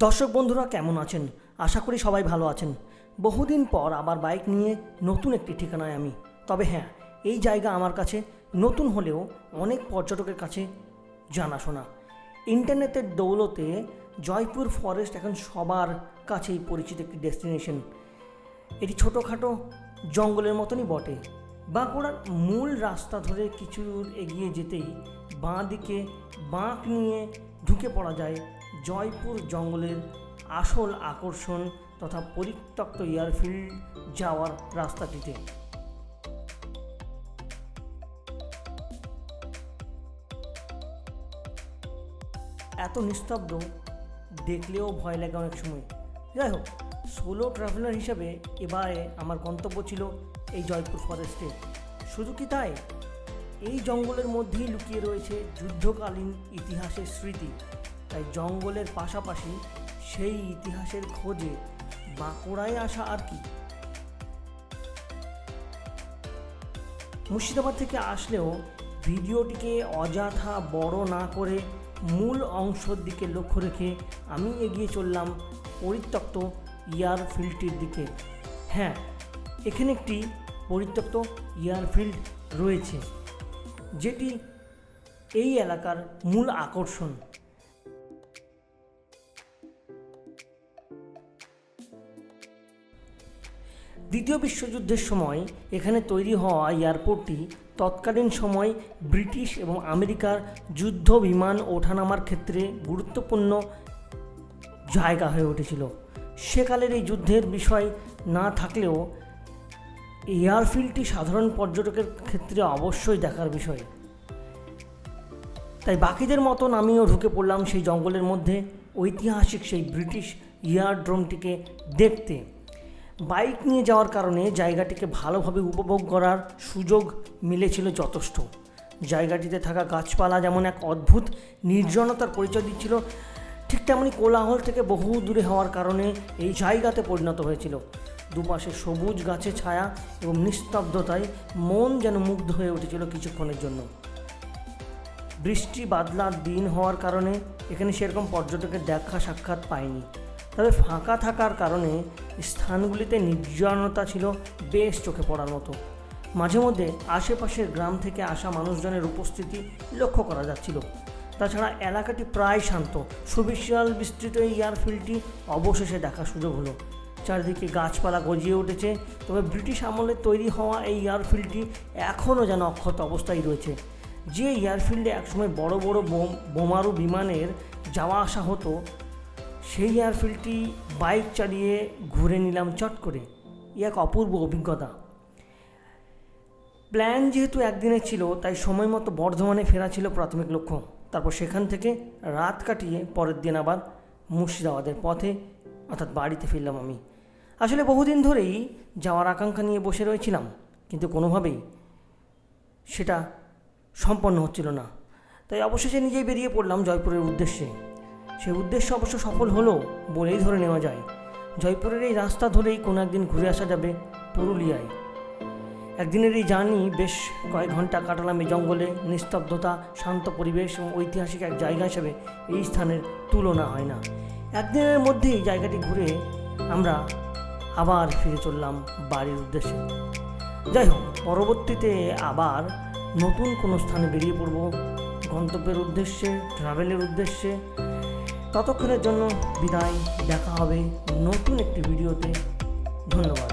দর্শক বন্ধুরা, কেমন আছেন? আশা করি সবাই ভালো আছেন। বহুদিন পর আবার বাইক নিয়ে নতুন একটি ঠিকানায় আমি। তবে হ্যাঁ এই জায়গা আমার কাছে নতুন হলেও অনেক পর্যটকের কাছে জানাশোনা। ইন্টারনেটের দৌলতে জয়পুর ফরেস্ট এখন সবার কাছেই পরিচিত একটি ডেস্টিনেশন। এটি ছোটোখাটো জঙ্গলের মতনই বটে। বাঁকুড়ার মূল রাস্তা ধরে কিছু এগিয়ে যেতেই বাঁ দিকে বাঁক নিয়ে ঢুকে পড়া যায় জয়পুর জঙ্গলের আসল আকর্ষণ তথা পরিত্যক্ত এয়ারফিল্ড যাওয়ার রাস্তাটিতে। এত নিস্তব্ধ, দেখলেও ভয় লাগে অনেক সময়। যাই হোক সোলো ট্রাভেলার হিসাবে এবারে আমার গন্তব্য ছিল এই জয়পুর ফরেস্টে শুধু কি তাই? এই জঙ্গলের মধ্যেই লুকিয়ে রয়েছে যুদ্ধকালীন ইতিহাসের স্মৃতি। তাই জঙ্গলের পাশাপাশি সেই ইতিহাসের খোঁজে বাঁকুড়ায় আসা আর কি। মুর্শিদাবাদ থেকে আসলেও ভিডিওটিকে অযথা বড় না করে মূল অংশের দিকে লক্ষ্য রেখে আমি এগিয়ে চললাম পরিত্যক্ত এয়ারফিল্ডটির দিকে। হ্যাঁ এখানে একটি পরিত্যক্ত এয়ারফিল্ড রয়েছে, যেটি এই এলাকার মূল আকর্ষণ। দ্বিতীয় বিশ্বযুদ্ধের সময় এখানে তৈরি হওয়া এয়ারপোর্টটি তৎকালীন সময় ব্রিটিশ এবং আমেরিকার যুদ্ধ বিমান ওঠানামার ক্ষেত্রে গুরুত্বপূর্ণ জায়গা হয়ে উঠেছিল। সেকালের এই যুদ্ধের বিষয় না থাকলেও এয়ারফিল্ডটি সাধারণ পর্যটকের ক্ষেত্রে অবশ্যই দেখার বিষয়। তাই বাকিদের মতন আমিও ঢুকে পড়লাম সেই জঙ্গলের মধ্যে। ঐতিহাসিক সেই ব্রিটিশ এয়ারড্রোমটিকে দেখতে বাইক নিয়ে যাওয়ার কারণে জায়গাটিকে ভালোভাবে উপভোগ করার সুযোগ মিলেছিল যথেষ্ট। জায়গাটিতে থাকা গাছপালা যেমন এক অদ্ভুত নির্জনতার পরিচয় দিচ্ছিল, ঠিক তেমনি কোলাহল থেকে বহু দূরে হওয়ার কারণে এই জায়গাতে পরিণত হয়েছিল। দুপাশে সবুজ গাছে ছায়া এবং নিস্তব্ধতায় মন যেন মুগ্ধ হয়ে উঠেছিল কিছুক্ষণের জন্য। বৃষ্টি বাদলার দিন হওয়ার কারণে এখানে সেরকম পর্যটকের দেখা সাক্ষাৎ পায়নি তবে ফাঁকা থাকার কারণে স্থানগুলিতে নির্জনতা ছিল বেশ চোখে পড়ার মতো। মাঝে মধ্যে আশেপাশের গ্রাম থেকে আসা মানুষজনের উপস্থিতি লক্ষ্য করা যাচ্ছিল। তাছাড়া এলাকাটি প্রায় শান্ত। সুবিশাল বিস্তৃত এই এয়ারফিল্ডটি অবশেষে দেখার সুযোগ হলো। চারিদিকে গাছপালা গজিয়ে উঠেছে, তবে ব্রিটিশ আমলে তৈরি হওয়া এই এয়ারফিল্ডটি এখনও যেন অক্ষত অবস্থায় রয়েছে। যে এয়ারফিল্ডে একসময় বড় বড় বোম- বোমারু বিমানের যাওয়া আসা হতো সেই এয়ারফিল্ডটি বাইক চালিয়ে ঘুরে নিলাম চট করে। ই এক অপূর্ব অভিজ্ঞতা। প্ল্যান যেহেতু একদিনের ছিল, তাই সময় মতো বর্ধমানে ফেরা ছিল প্রাথমিক লক্ষ্য। তারপর সেখান থেকে রাত কাটিয়ে পরের দিন আবার মুর্শিদাবাদের পথে, অর্থাৎ বাড়িতে ফিরলাম আমি। আসলে বহুদিন ধরেই যাওয়ার আকাঙ্ক্ষা নিয়ে বসে রয়েছিলাম, কিন্তু কোনোভাবেই সেটা সম্পন্ন হচ্ছিল না। তাই অবশেষে নিজেই বেরিয়ে পড়লাম জয়পুরের উদ্দেশ্যে। সেই উদ্দেশ্য অবশ্য সফল হলো বলেই ধরে নেওয়া যায়। জয়পুরের এই রাস্তা ধরেই কোনো একদিন ঘুরে আসা যাবে পুরুলিয়ায়। একদিনের এই জার্নি বেশ কয়েক ঘণ্টা কাটালাম এই জঙ্গলে, নিস্তব্ধতা, শান্ত পরিবেশ এবং ঐতিহাসিক এক জায়গা হিসেবে এই স্থানের তুলনা হয় না। একদিনের মধ্যেই জায়গাটি ঘুরে আমরা আবার ফিরে চললাম বাড়ির উদ্দেশ্যে। যাই হোক, পরবর্তীতে আবার নতুন কোনো স্থানে বেরিয়ে পড়ব। গন্তব্যের উদ্দেশ্যে ট্রাভেলের উদ্দেশ্যে ততক্ষণের জন্য বিদায় দেখা হবে নতুন একটি ভিডিওতে। ধন্যবাদ।